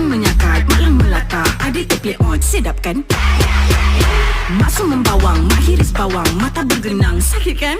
Maang menyakat, maang melata. Ada tepion, sedapkan Masuk membawang, mahiris bawang Mata bergenang, sakit kan?